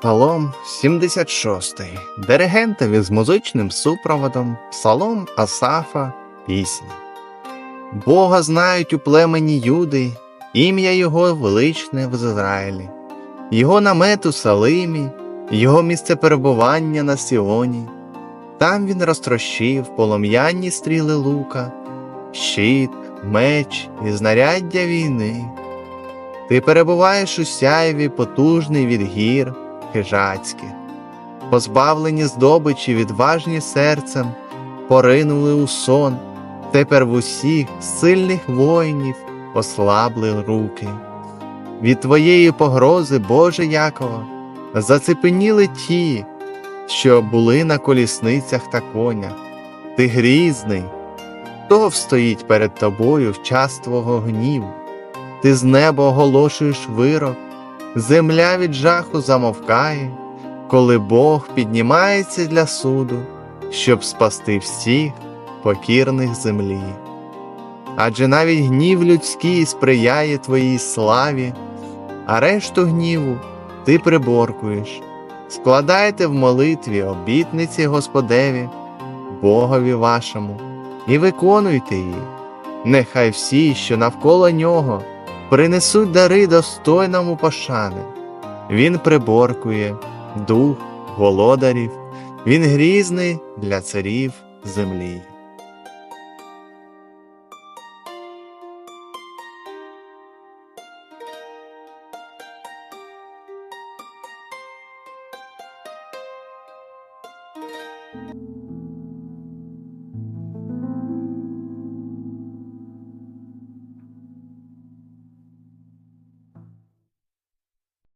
Псалом 76. Диригентові з музичним супроводом, Псалом Асафа, пісня. Бога знають у племені Юди, ім'я Його величне в Ізраїлі, Його намет у Салимі, Його місце перебування на Сіоні. Там він розтрощив полум'янні стріли лука, щит, меч і знаряддя війни. Ти перебуваєш у сяйві потужний від гір хижацьких. Позбавлені здобичі, відважні серцем, поринули у сон, тепер в усіх сильних воїнів ослабли руки. Від твоєї погрози, Боже Якова, зацепеніли ті, що були на колісницях та конях. Ти грізний, хто встоїть перед тобою в час твого гніву? Ти з неба оголошуєш вирок, земля від жаху замовкає, коли Бог піднімається для суду, щоб спасти всіх покірних землі. Адже навіть гнів людський сприяє твоїй славі, а решту гніву ти приборкуєш. Складайте в молитві обітниці Господеві, Богові вашому, і виконуйте їх. Нехай всі, що навколо нього, принесуть дари достойному пошани, Він приборкує дух голодарів, Він грізний для царів землі.